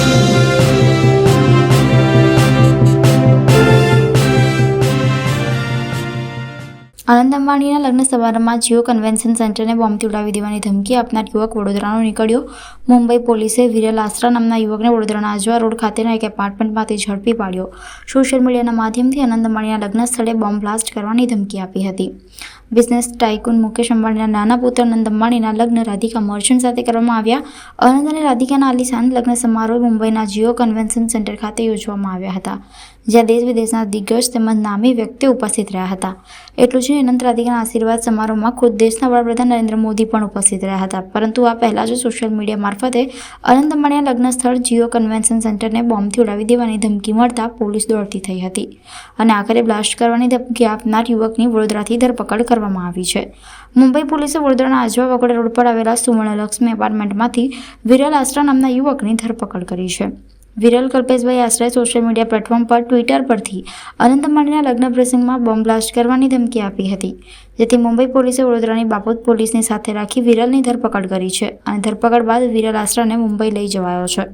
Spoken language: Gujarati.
Thank you. આનંદ અંબાણીના લગ્ન સમારંભમાં જીઓ કન્વેન્શન સેન્ટરને બોમ્બથી ઉડાવી દેવાની ધમકી આપનાર યુવક વડોદરાનો નીકળ્યો. મુંબઈ પોલીસે વિરલ આસરા નામના યુવકને વડોદરાના આજવા રોડ ખાતેના એક એપાર્ટમેન્ટમાંથી ઝડપી પાડ્યો. સોશિયલ મીડિયાના માધ્યમથી આનંદ અંબાણીના લગ્ન સ્થળે બોમ્બ બ્લાસ્ટ કરવાની ધમકી આપી હતી. બિઝનેસ ટાઇકુન મુકેશ અંબાણીના નાના પુત્ર આનંદ અંબાણીના લગ્ન રાધિકા મર્ચન્ટ સાથે કરવામાં આવ્યા. આનંદ અને રાધિકાના આલિશાન લગ્ન સમારોહ મુંબઈના જીઓ કન્વેન્શન સેન્ટર ખાતે યોજવામાં આવ્યા હતા, જ્યાં દેશ વિદેશના દિગ્ગજ તેમજ નામી વ્યક્તિઓ ઉપસ્થિત રહ્યા હતા. એટલું જ નહીં અનંત રાધિકાના આશીર્વાદ સમારોહમાં ખુદ દેશના વડાપ્રધાન નરેન્દ્ર મોદી પણ ઉપસ્થિત રહ્યા હતા. પરંતુ આ પહેલા જ સોશિયલ મીડિયા મારફતે અનંત અંબાણીના લગ્ન સ્થળ જીઓ કન્વેન્શન સેન્ટરને બોમ્બથી ઉડાવી દેવાની ધમકી મળતા પોલીસ દોડતી થઈ હતી અને આખરે બ્લાસ્ટ કરવાની ધમકી આપનાર યુવકની વડોદરાથી ધરપકડ કરવામાં આવી છે. મુંબઈ પોલીસે વડોદરાના આજવા વગોડા રોડ પર આવેલા સુવર્ણલક્ષ્મી એપાર્ટમેન્ટમાંથી વિરલ આસ્ટ્રા નામના યુવકની ધરપકડ કરી છે. વિરલ કલ્પેશભાઈ આશરે સોશિયલ મીડિયા પ્લેટફોર્મ પર ટ્વિટર પરથી અનંત અંબાણીના લગ્ન પ્રસંગમાં બોમ્બ બ્લાસ્ટ કરવાની ધમકી આપી હતી. જેથી મુંબઈ પોલીસે વડોદરાની બાપોદ પોલીસની સાથે રાખી વિરલની ધરપકડ કરી છે અને ધરપકડ બાદ વિરલ આશરાને મુંબઈ લઈ જવાયો છે.